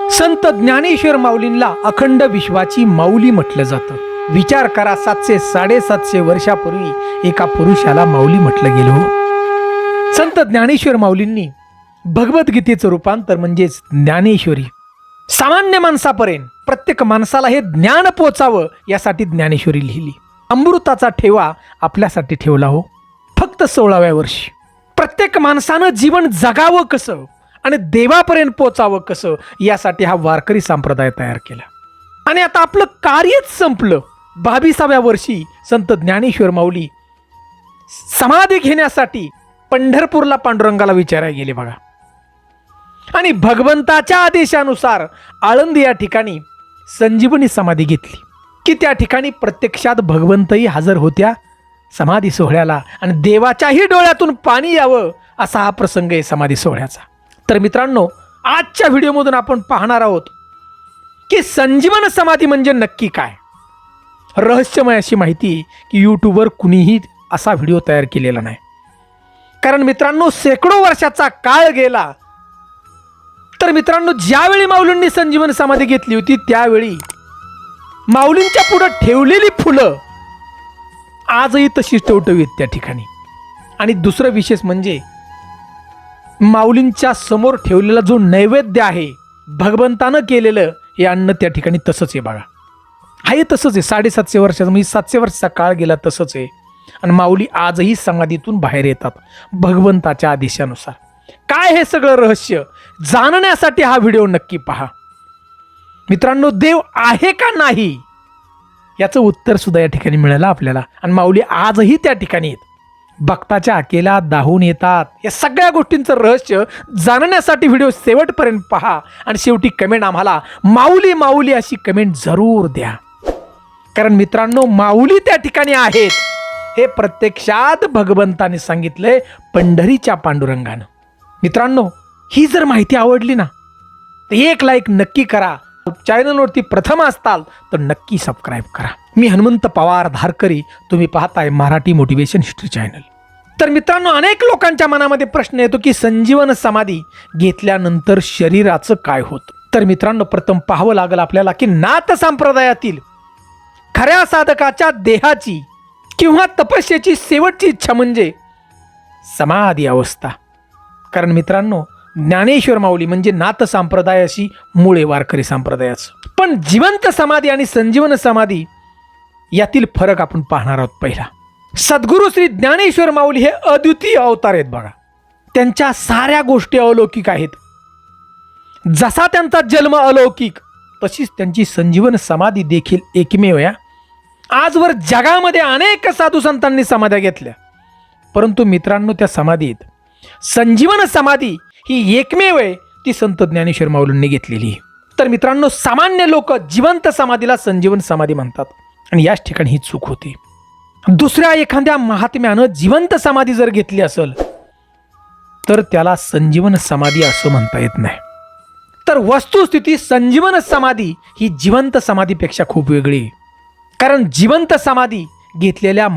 संत ज्ञानेश्वर माऊलींना अखंड विश्वाची माऊली म्हटलं जातं. विचार करा सातशे साडेसातशे वर्षापूर्वी एका पुरुषाला माऊली म्हटलं गेलं हो. संत ज्ञानेश्वर माऊलींनी भगवद्गीतेचं रूपांतर म्हणजेच ज्ञानेश्वरी सामान्य माणसापर्यंत प्रत्येक माणसाला हे ज्ञान पोचावं यासाठी ज्ञानेश्वरी लिहिली. अमृताचा ठेवा आपल्यासाठी ठेवला हो. फक्त सोळाव्या वर्षी. प्रत्येक माणसानं जीवन जगावं कसं? आणि देवापर्यंत पोचावं कसं? यासाठी हा वारकरी संप्रदाय तयार केला. आणि आता आपलं कार्यच संपलं. बावीसाव्या वर्षी संत ज्ञानेश्वर माऊली समाधी घेण्यासाठी पंढरपूरला पांडुरंगाला विचारायला गेले बघा. आणि भगवंताच्या आदेशानुसार आळंदी या ठिकाणी संजीवनी समाधी घेतली. की त्या ठिकाणी प्रत्यक्षात भगवंतही हजर होत्या समाधी सोहळ्याला आणि देवाच्याही डोळ्यातून पाणी यावं असा हा प्रसंग आहे समाधी सोहळ्याचा. तर मित्रांनो आजच्या व्हिडिओमधून आपण पाहणार आहोत की संजीवन समाधी म्हणजे नक्की काय? रहस्यमय अशी माहिती की यूट्यूबवर कुणीही असा व्हिडिओ तयार केलेला नाही. कारण मित्रांनो शेकडो वर्षाचा काळ गेला. तर मित्रांनो ज्यावेळी माऊलींनी संजीवन समाधी घेतली होती त्यावेळी माऊलींच्या पुढं ठेवलेली फुलं आजही तशीच टवटवीत त्या ठिकाणी. आणि दुसरं विशेष म्हणजे माऊलींच्या समोर ठेवलेला जो नैवेद्य आहे भगवंतानं केलेलं हे अन्न त्या ठिकाणी तसंच आहे बघा आहे तसंच आहे. साडेसातशे वर्षाचं म्हणजे सातशे वर्षाचा काळ गेला तसंच आहे. आणि माऊली आजही समाधीतून बाहेर येतात भगवंताच्या आदेशानुसार. काय हे सगळं रहस्य? जाणण्यासाठी हा व्हिडिओ नक्की पहा. मित्रांनो देव आहे का नाही? याचं उत्तर सुद्धा या ठिकाणी मिळालं आपल्याला. आणि माऊली आजही त्या ठिकाणी आहेत. भक्ताच्या आकेला दाहून येतात. या सगळ्या गोष्टींचं रहस्य जाणण्यासाठी व्हिडिओ शेवटपर्यंत पहा आणि शेवटी कमेंट आम्हाला माऊली माऊली अशी कमेंट जरूर द्या. कारण मित्रांनो माऊली त्या ठिकाणी आहेत. हे प्रत्यक्षात भगवंताने सांगितले पंढरीच्या पांडुरंगानं. मित्रांनो ही जर माहिती आवडली ना तर एक लाईक नक्की करा. चॅनलवरती प्रथम असताल तर नक्की सबस्क्राईब करा. मी हनुमंत पवार धारकरी तुम्ही पाहताय मराठी मोटिवेशन हिस्ट्री चॅनल तर मित्रांनो अनेक लोकांच्या मनामध्ये प्रश्न येतो की संजीवन समाधी घेतल्यानंतर शरीराचं काय होत? तर मित्रांनो प्रथम पाहावं लागेल आपल्याला की नाथ संप्रदायातील खऱ्या साधकाच्या देहाची किंवा तपस्येची शेवटची इच्छा म्हणजे समाधी अवस्था. कारण मित्रांनो ज्ञानेश्वर माऊली म्हणजे नाथ संप्रदायाशी मुळे वारकरी संप्रदायाचं. पण जिवंत समाधी आणि संजीवन समाधी यातील फरक आपण पाहणार आहोत पहिला. सद्गुरू श्री ज्ञानेश्वर माऊली हे अद्वितीय अवतार आहेत बघा. त्यांच्या साऱ्या गोष्टी अलौकिक आहेत. जसा त्यांचा जन्म अलौकिक तशीच त्यांची संजीवन समाधी देखील एकमेव या. आजवर जगामध्ये अनेक साधू संतांनी समाध्या घेतल्या. परंतु मित्रांनो त्या समाधीत संजीवन समाधी ही एकमेव आहे ती संत ज्ञानेश्वर माऊलींनी घेतलेली आहे. तर मित्रांनो सामान्य लोक जिवंत समाधीला संजीवन समाधी म्हणतात. आणि याच ठिकाणी ही चूक होती. दुसऱ्या एखाद्या महात्म्यानं जिवंत समाधी जर घेतली असेल तर त्याला संजीवन समाधी असं म्हणता येत नाही. तर वस्तुस्थिती संजीवन समाधी ही जिवंत समाधीपेक्षा खूप वेगळी कारण जिवंत समाधी घेतलेल्या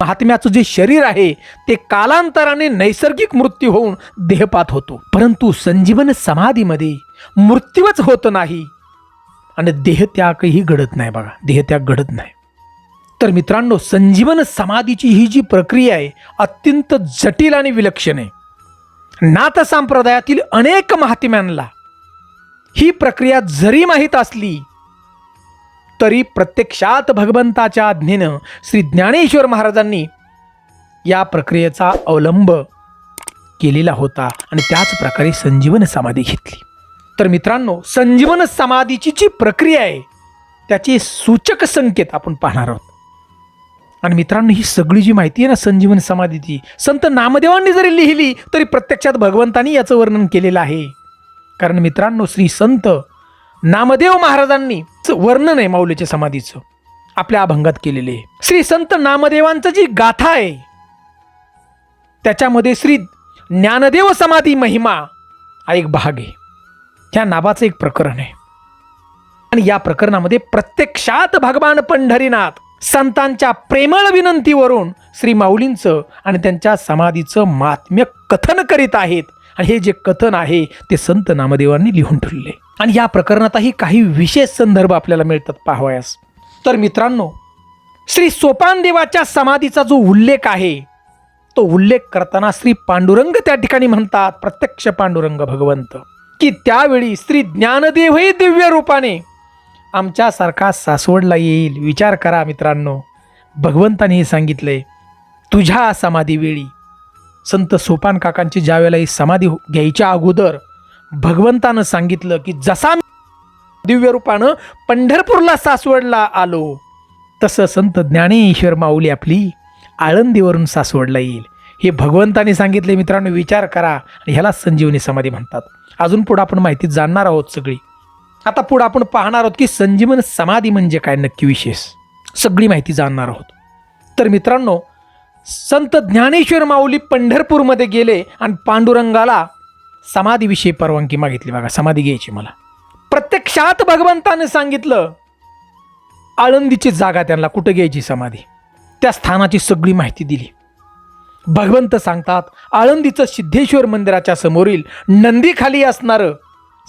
महात्म्याचं जे शरीर आहे ते कालांतराने नैसर्गिक मृत्यू होऊन देहपात होतो. परंतु संजीवन समाधीमध्ये मृत्यूच होत नाही. आणि देहत्यागही घडत नाही बघा देहत्याग घडत नाही. तर मित्रांनो संजीवन समाधीची ही जी प्रक्रिया आहे अत्यंत जटिल आणि विलक्षण आहे. नाथ संप्रदायातील अनेक महात्म्यांना ही प्रक्रिया जरी माहीत असली तरी प्रत्यक्षात भगवंताच्या आज्ञेनं श्री ज्ञानेश्वर महाराजांनी या प्रक्रियेचा अवलंब केलेला होता आणि त्याच प्रकारे संजीवन समाधी घेतली. तर मित्रांनो संजीवन समाधीची जी प्रक्रिया आहे त्याचे सूचक संकेत आपण पाहणार आहोत. आणि मित्रांनो ही सगळी जी माहिती आहे ना संजीवन समाधीची संत नामदेवांनी जरी लिहिली तरी प्रत्यक्षात भगवंतांनी याचं वर्णन केलेलं आहे. कारण मित्रांनो श्री संत नामदेव महाराजांनी वर्णन आहे माऊलीच्या समाधीचं. आपल्या अभंगात केलेले आहे. श्री संत नामदेवांचं जी गाथा आहे त्याच्यामध्ये श्री ज्ञानदेव समाधी महिमा हा एक भाग आहे. ह्या नावाचं एक प्रकरण आहे. आणि या प्रकरणामध्ये प्रत्यक्षात भगवान पंढरीनाथ संतांच्या प्रेमळ विनंतीवरून श्री माऊलींचं आणि त्यांच्या समाधीचं महात्म्य कथन करीत आहेत. आणि हे जे कथन आहे ते संत नामदेवांनी लिहून ठेवले आणि या प्रकरणातही काही विशेष संदर्भ आपल्याला मिळतात पाहावयास. तर मित्रांनो श्री सोपानदेवाच्या समाधीचा जो उल्लेख आहे तो उल्लेख करताना श्री पांडुरंग त्या ठिकाणी म्हणतात प्रत्यक्ष पांडुरंग भगवंत की त्यावेळी श्री ज्ञानदेवही दिव्य रूपाने आमच्यासारखा सासवडला येईल. विचार करा मित्रांनो भगवंताने हे सांगितलंय तुझ्या समाधीवेळी संत सोपान काकांची ज्यावेळेला ही समाधी घ्यायच्या अगोदर भगवंतानं सांगितलं की जसा दिव्य रूपानं पंढरपूरला सासवडला आलो तसं संत ज्ञानेश्वर माऊली आपली आळंदीवरून सासवडला येईल. हे भगवंताने सांगितले मित्रांनो विचार करा आणि ह्याला संजीवनी समाधी म्हणतात. अजून पुढं आपण माहिती जाणणार आहोत सगळी. आता पुढं आपण पाहणार आहोत की संजीवन समाधी म्हणजे काय नक्की विशेष. सगळी माहिती जाणणार आहोत. तर मित्रांनो संत ज्ञानेश्वर माऊली पंढरपूरमध्ये गेले आणि पांडुरंगाला समाधीविषयी परवानगी मागितली बघा समाधी घ्यायची मला. प्रत्यक्षात भगवंतानं सांगितलं आळंदीची जागा त्यांना कुठं घ्यायची समाधी? त्या स्थानाची सगळी माहिती दिली. भगवंत सांगतात आळंदीचं सिद्धेश्वर मंदिराच्या समोरील नंदीखाली असणारं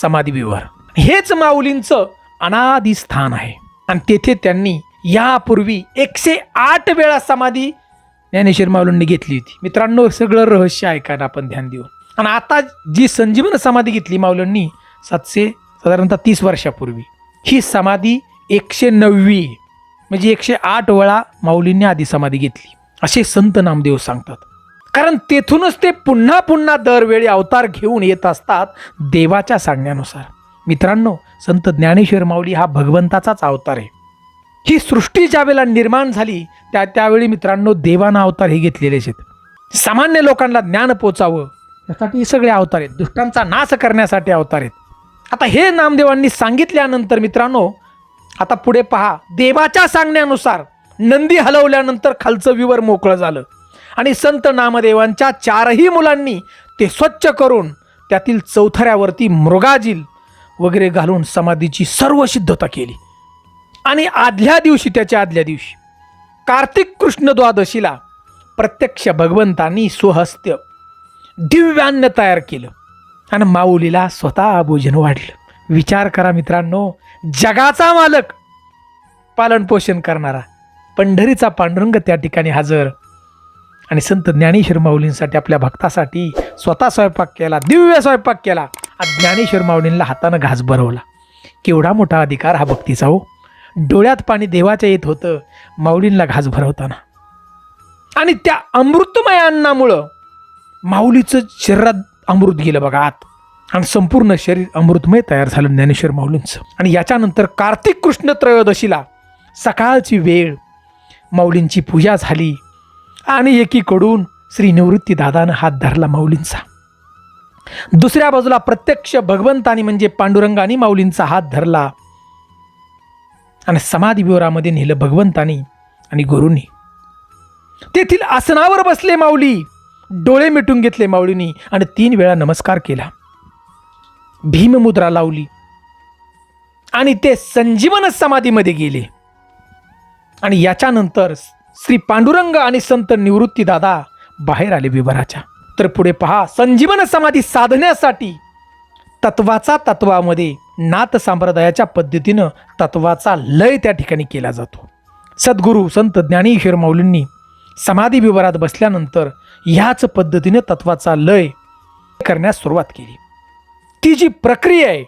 समाधी विवर हेच माऊलींचं अनादी स्थान आहे. आणि तेथे त्यांनी यापूर्वी एकशे आठ वेळा समाधी ज्ञानेश्वर माऊलींनी घेतली होती. मित्रांनो सगळं रहस्य ऐकायला आपण ध्यान देऊ आणि आता जी संजीवन समाधी घेतली माऊलींनी सातशे साधारणतः तीस वर्षापूर्वी ही समाधी एकशे नववी म्हणजे एकशे आठ वेळा माऊलींनी आधी समाधी घेतली. असे संत नामदेव सांगतात. कारण तेथूनच ते पुन्हा पुन्हा दरवेळी अवतार घेऊन येत असतात देवाच्या सांगण्यानुसार मित्रांनो संत ज्ञानेश्वर माऊली हा भगवंताचाच अवतार आहे. ही सृष्टी ज्या वेळेला निर्माण झाली त्या त्यावेळी मित्रांनो देवानं अवतार हे घेतलेलेच आहेत. सामान्य लोकांना ज्ञान पोचावं यासाठी सगळे अवतार आहेत. दुष्टांचा नाश करण्यासाठी अवतार आहेत. आता हे नामदेवांनी सांगितल्यानंतर मित्रांनो आता पुढे पहा. देवाच्या सांगण्यानुसार नंदी हलवल्यानंतर खालचं विवर मोकळं झालं. आणि संत नामदेवांच्या चारही मुलांनी ते स्वच्छ करून त्यातील चौथऱ्यावरती मृगाजील वगैरे घालून समाधीची सर्व सिद्धता केली. आणि आदल्या दिवशी त्याच्या आदल्या दिवशी कार्तिक कृष्ण द्वादशीला प्रत्यक्ष भगवंतांनी स्वहस्त्य दिव्यान्न तयार केलं. आणि माऊलीला स्वतः भोजन वाढलं. विचार करा मित्रांनो जगाचा मालक पालनपोषण करणारा पंढरीचा पांडुरंग त्या ठिकाणी हजर. आणि संत ज्ञानेश्वर माऊलींसाठी आपल्या भक्तासाठी स्वतः स्वयंपाक केला दिव्य स्वयंपाक केला. आणि ज्ञानेश्वर माऊलींना हातानं घास भरवला. केवढा मोठा अधिकार हा भक्तीचा हो. डोळ्यात पाणी देवाच्या येत होतं माऊलींना घास भरवताना. आणि त्या अमृतमय अन्नामुळं माऊलीचं शरीरात अमृत गेलं बघा आत. आणि संपूर्ण शरीर अमृतमय तयार झालं ज्ञानेश्वर माऊलींचं. आणि याच्यानंतर कार्तिक कृष्ण त्रयोदशीला सकाळची वेळ माऊलींची पूजा झाली. आणि एकीकडून श्री दादानं हात धरला माऊलींचा. दुसऱ्या बाजूला प्रत्यक्ष भगवंतानी म्हणजे पांडुरंगानी माऊलींचा हात धरला. आणि समाधी विवरामध्ये नेलं भगवंतानी आणि गुरुंनी. तेथील आसनावर बसले माऊली. डोळे मिटून घेतले माऊलींनी आणि तीन वेळा नमस्कार केला. भीममुद्रा लावली. आणि ते संजीवन समाधीमध्ये गेले. आणि याच्यानंतर श्री पांडुरंग आणि संत निवृत्ती दादा बाहेर आले विवराच्या. तर पुढे पहा संजीवन समाधी साधण्यासाठी तत्वाचा तत्वामध्ये नाथ संप्रदायाच्या पद्धतीनं तत्वाचा लय त्या ठिकाणी केला जातो. सद्गुरू संत ज्ञानेश्वर माऊलींनी समाधी विवरात बसल्यानंतर ह्याच पद्धतीने तत्वाचा लय करण्यास सुरुवात केली. ती जी प्रक्रिया आहे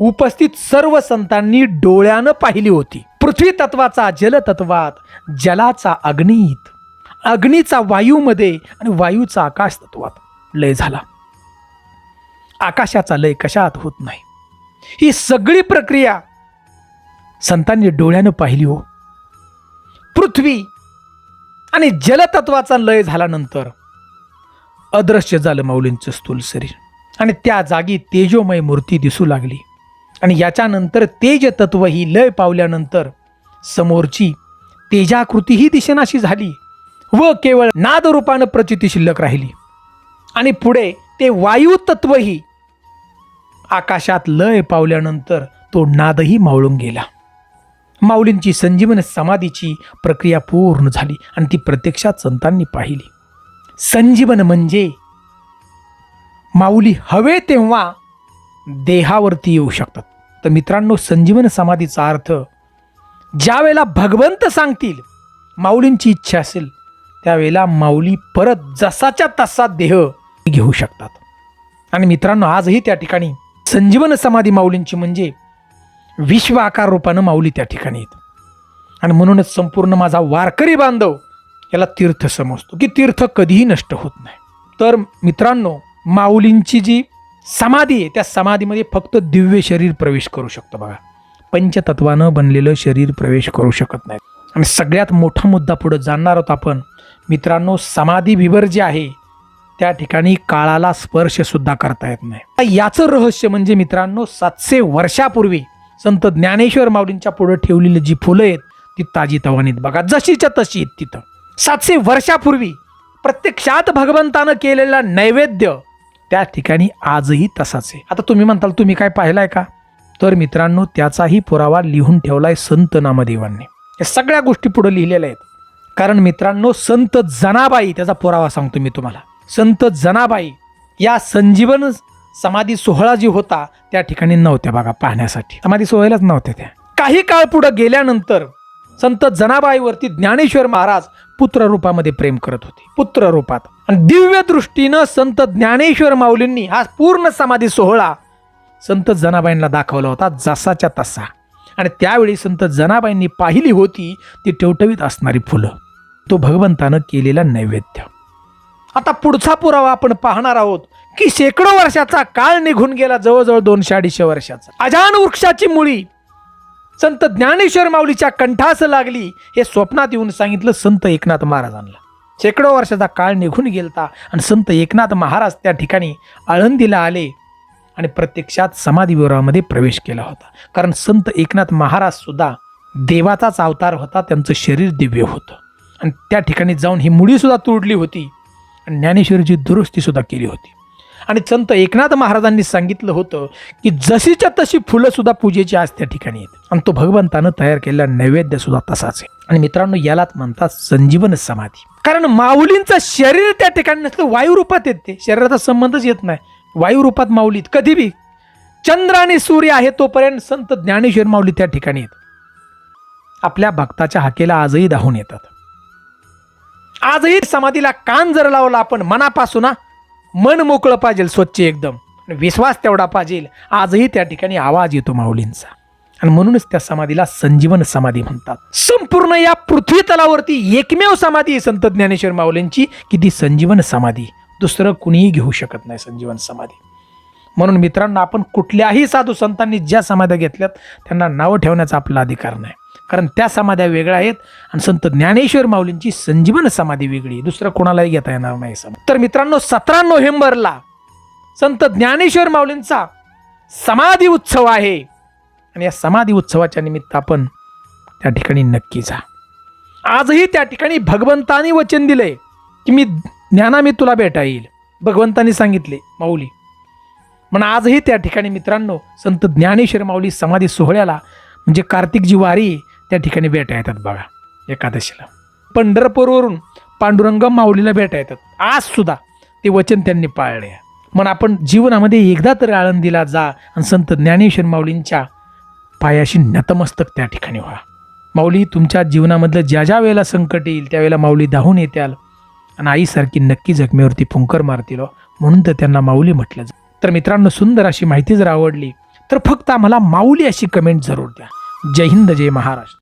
उपस्थित सर्व संतांनी डोळ्यानं पाहिली होती. पृथ्वी तत्वाचा जल तत्वात जलाचा अग्नीत अग्नीचा वायूमध्ये आणि वायूचा आकाश तत्वात लय झाला. आकाशाचा लय कशात होत नाही. ही सगळी प्रक्रिया संतांनी डोळ्यानं पाहिली हो. पृथ्वी आणि जलतत्वाचा लय झाल्यानंतर अदृश्य झालं माऊलींचं स्थूल शरीर. आणि त्या जागी तेजोमय मूर्ती दिसू लागली. आणि याच्यानंतर तेज तत्व ही लय पावल्यानंतर समोरची तेजाकृतीही दिशेनाशी झाली व केवळ नादरूपानं प्रचिती शिल्लक राहिली. आणि पुढे ते वायू तत्वही आकाशात लय पावल्यानंतर तो नादही मावळून गेला. माऊलींची संजीवन समाधीची प्रक्रिया पूर्ण झाली आणि ती प्रत्यक्षात संतांनी पाहिली. संजीवन म्हणजे माऊली हवे तेव्हा देहावरती येऊ शकतात. तर मित्रांनो संजीवन समाधीचा अर्थ ज्या वेळेला भगवंत सांगतील माऊलींची इच्छा असेल त्यावेळेला माऊली परत जसाच्या तसा देह घेऊ शकतात. आणि मित्रांनो आजही त्या ठिकाणी संजीवन समाधी माऊलींची म्हणजे विश्व आकार रूपानं माऊली त्या ठिकाणी येत. आणि म्हणूनच संपूर्ण माझा वारकरी बांधव याला तीर्थ समजतो की तीर्थ कधीही नष्ट होत नाही. तर मित्रांनो माऊलींची जी समाधी आहे त्या समाधीमध्ये फक्त दिव्य शरीर प्रवेश करू शकतो बघा. पंचतत्वानं बनलेलं शरीर प्रवेश करू शकत नाही. आणि सगळ्यात मोठा मुद्दा पुढं जाणणार आहोत आपण. मित्रांनो समाधी विवर जे आहे त्या ठिकाणी काळाला स्पर्श सुद्धा करता येत नाही. याचं रहस्य म्हणजे मित्रांनो सातशे वर्षापूर्वी संत ज्ञानेश्वर माऊलींच्या पुढे ठेवलेली जी फुलं आहेत ती ताजी तवानीत बघा जशीच्या तशी आहेत तिथं. सातशे वर्षापूर्वी प्रत्यक्षात भगवंतानं केलेला नैवेद्य त्या ठिकाणी आजही तसाच आहे. आता तुम्ही म्हणताल तुम्ही काय पाहिलाय का? तर मित्रांनो त्याचाही पुरावा लिहून ठेवलाय संत नामदेवांनी. या सगळ्या गोष्टी पुढे लिहिलेल्या आहेत. कारण मित्रांनो संत जनाबाई त्याचा पुरावा सांगतो मी तुम्हाला. संत जनाबाई या संजीवन समाधी सोहळा जी होता त्या ठिकाणी नव्हत्या बघा पाहण्यासाठी. समाधी सोहळ्यालाच नव्हत्या त्या. काही काळ पुढं गेल्यानंतर संत जनाबाईवरती ज्ञानेश्वर महाराज पुत्र रूपामध्ये प्रेम करत होते. पुत्र रूपात आणि दिव्य दृष्टीनं संत ज्ञानेश्वर माऊलींनी हा पूर्ण समाधी सोहळा संत जनाबाईंना दाखवला होता जसाच्या तसा. आणि त्यावेळी संत जनाबाईंनी पाहिली होती ती टवटवीत असणारी फुलं. तो भगवंतानं केलेला नैवेद्य. आता पुढचा पुरावा आपण पाहणार आहोत. की शेकडो वर्षाचा काळ निघून गेला जवळजवळ दोनशे अडीचशे वर्षाचा. अजान वृक्षाची मुळी. संत ज्ञानेश्वर माऊलीच्या कंठास लागली हे स्वप्नात येऊन सांगितलं संत एकनाथ महाराजांना शेकडो वर्षाचा काळ निघून गेलता आणि संत एकनाथ महाराज त्या ठिकाणी आळंदीला आले आणि प्रत्यक्षात समाधीविवरामध्ये प्रवेश केला होता. कारण संत एकनाथ महाराज सुद्धा देवाचाच अवतार होता त्यांचं शरीर दिव्य होतं. आणि त्या ठिकाणी जाऊन ही मुळीसुद्धा तोडली होती आणि ज्ञानेश्वरीची दुरुस्तीसुद्धा केली होती. आणि संत एकनाथ महाराजांनी सांगितलं होतं की जशीच्या तशी फुलंसुद्धा पूजेची आज त्या ठिकाणी आहेत. आणि तो भगवंतानं तयार केलेला नैवेद्यसुद्धा तसाच आहे. आणि मित्रांनो यालाच म्हणतात संजीवन समाधी. कारण माऊलींचं शरीर त्या ठिकाणी नसलं वायू रूपात येत ते. शरीराचा संबंधच येत नाही. वायुरूपात माऊलीत कधी बी. चंद्र आणि सूर्य आहे तोपर्यंत संत ज्ञानेश्वर माऊली त्या ठिकाणी येत आपल्या भक्ताच्या हाकेला आजही धावून येतात. आजही समाधीला कान जर लावला आपण मनापासून ना मन मोकळं पाहिजे स्वच्छ एकदम. विश्वास तेवढा पाहिजे आजही त्या ठिकाणी आवाज येतो माऊलींचा. आणि म्हणूनच त्या समाधीला संजीवन समाधी म्हणतात. संपूर्ण या पृथ्वी तलावरती एकमेव समाधी आहे संत ज्ञानेश्वर माऊलींची की ती संजीवन समाधी. दुसरं कुणीही घेऊ शकत नाही संजीवन समाधी. म्हणून मित्रांनो आपण कुठल्याही साधू संतांनी ज्या समाध्या घेतल्यात त्यांना नावं ठेवण्याचा आपला अधिकार नाही. कारण त्या समाध्या वेगळ्या आहेत आणि संत ज्ञानेश्वर माऊलींची संजीवन समाधी वेगळी दुसरं कोणालाही घेता येणार नाही समाधी. तर मित्रांनो सतरा नोव्हेंबरला संत ज्ञानेश्वर माऊलींचा समाधी उत्सव आहे. आणि या समाधी उत्सवाच्या निमित्त आपण त्या ठिकाणी नक्की जा. आजही त्या ठिकाणी भगवंतानी वचन दिले की मी ज्ञाना मी तुला भेटा येईल. भगवंतानी सांगितले माऊली म्हणून आजही त्या ठिकाणी मित्रांनो संत ज्ञानेश्वर माऊली समाधी सोहळ्याला म्हणजे कार्तिकजी वारी त्या ठिकाणी भेटा येतात बघा एकादशीला. पंढरपूरवरून पांडुरंग माऊलीला भेटा येतात. आज सुद्धा ते वचन त्यांनी पाळले. मग आपण जीवनामध्ये एकदा तरी आळंदीला जा आणि संत ज्ञानेश्वर माऊलींच्या पायाशी नतमस्तक त्या ठिकाणी व्हा. माऊली तुमच्या जीवनामधलं ज्या ज्या वेळेला संकट येईल त्यावेळेला माऊली धावून येत्याल आणि आईसारखी नक्की जखमेवरती फुंकर मारतील हो, म्हणून तर त्यांना माऊली म्हटलं तर मित्रांनो सुंदर अशी माहिती जर आवडली तर फक्त आम्हाला माऊली अशी कमेंट जरूर द्या. जय हिंद जय महाराष्ट्र.